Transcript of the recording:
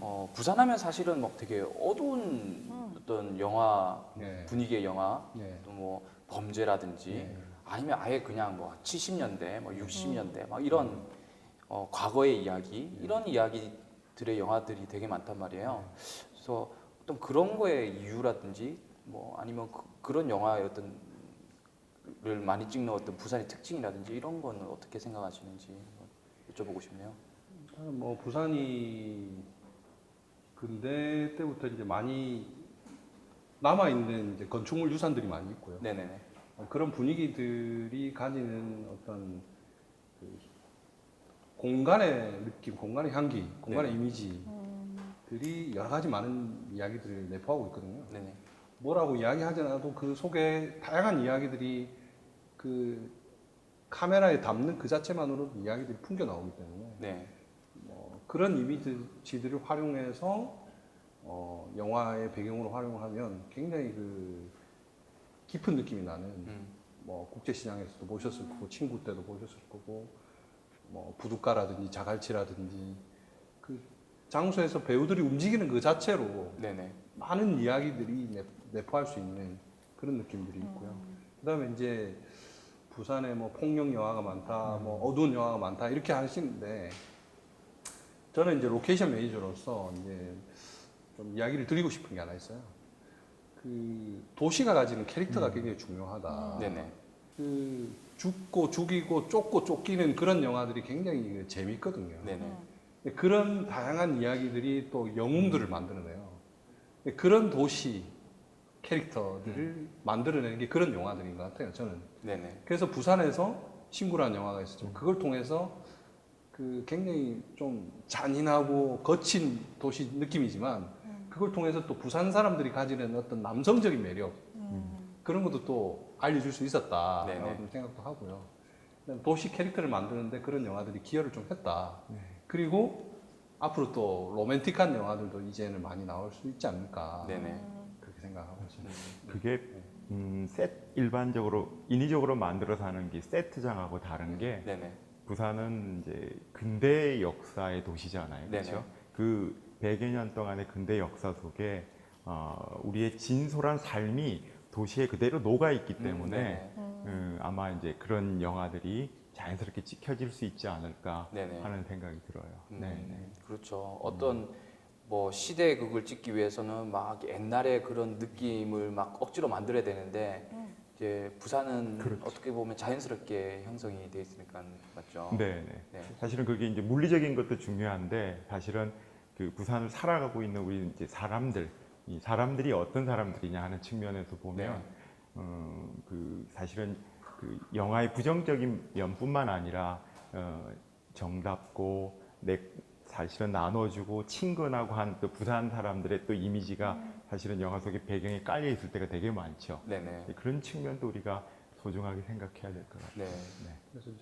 어, 부산하면 사실은 막 되게 어두운 음. 어떤 영화 네. 분위기의 영화 네. 또 뭐 범죄라든지 네. 아니면 아예 그냥 뭐 70년대, 뭐 60년대 막 이런 어, 과거의 이야기 이런 이야기들의 영화들이 되게 많단 말이에요. 그래서 어떤 그런 거의 이유라든지 뭐 아니면 그, 런 영화의 어떤 를 많이 찍는 어떤 부산의 특징이라든지 이런 거는 어떻게 생각하시는지 여쭤보고 싶네요. 뭐 부산이 근대 때부터 이제 많이 남아 있는 이제 건축물 유산들이 많이 있고요. 네네네. 어, 그런 분위기들이 가지는 어떤 그 공간의 느낌, 공간의 향기, 공간의 네. 이미지들이 여러 가지 많은 이야기들을 내포하고 있거든요. 네네. 뭐라고 이야기하지 않아도 그 속에 다양한 이야기들이 그 카메라에 담는 그 자체만으로도 이야기들이 풍겨 나오기 때문에 네. 뭐 그런 이미지들을 활용해서 어, 영화의 배경으로 활용하면 굉장히 그 깊은 느낌이 나는 음. 뭐 국제시장에서도 보셨을 거고 친구 때도 보셨을 거고 뭐 부둣가라든지 자갈치라든지 그 장소에서 배우들이 움직이는 그 자체로 네네. 많은 이야기들이 내, 내포할 수 있는 그런 느낌들이 있고요. 그다음에 이제 부산에 뭐 폭력 영화가 많다, 뭐 어두운 영화가 많다 이렇게 하시는데 저는 이제 로케이션 매니저로서 이제 좀 이야기를 드리고 싶은 게 하나 있어요. 그 도시가 가지는 캐릭터가 굉장히 중요하다. 네네. 그 죽고 죽이고 쫓고 쫓기는 그런 영화들이 굉장히 그 재밌거든요. 네네. 근데 그런 다양한 이야기들이 또 영웅들을 만들어내요. 근데 그런 도시 캐릭터들을 만들어내는 게 그런 영화들인 것 같아요. 저는. 네네. 그래서 부산에서 친구라는 영화가 있었죠. 그걸 통해서 그 굉장히 좀 잔인하고 거친 도시 느낌이지만 그걸 통해서 또 부산 사람들이 가지는 어떤 남성적인 매력 그런 것도 또 알려줄 수 있었다. 네네. 라고 좀 생각도 하고요. 도시 캐릭터를 만드는데 그런 영화들이 기여를 좀 했다. 그리고 앞으로 또 로맨틱한 영화들도 이제는 많이 나올 수 있지 않을까. 네네. 그렇게 생각하고 있습니다. 그게 음, 셋 일반적으로 인위적으로 만들어서 하는 게 세트장하고 다른 게 네네. 부산은 이제 근대 역사의 도시잖아요. 그렇죠? 그 100여 년 동안의 근대 역사 속에 어, 우리의 진솔한 삶이 도시에 그대로 녹아 있기 때문에 네네. 음, 아마 이제 그런 영화들이 자연스럽게 찍혀질 수 있지 않을까 네네. 하는 생각이 들어요. 음, 네, 네. 그렇죠. 어떤 뭐 시대 극을 찍기 위해서는 막 옛날의 그런 느낌을 막 억지로 만들어야 되는데 음. 이제 부산은 그렇죠. 어떻게 보면 자연스럽게 형성이 돼 있으니까 맞죠. 네, 네. 네. 사실은 그게 이제 물리적인 것도 중요한데 사실은 그 부산을 살아가고 있는 우리 이제 사람들, 이 사람들이 어떤 사람들이냐 하는 측면에서 보면 네. 어, 그 사실은 그 영화의 부정적인 면뿐만 아니라 어, 정답고 내 사실은 나눠주고 친근하고 한 또 부산 사람들의 또 이미지가 사실은 영화 속에 배경에 깔려 있을 때가 되게 많죠. 네네. 그런 측면도 우리가 소중하게 생각해야 될 것 같아요. 네. 네. 그래서 이제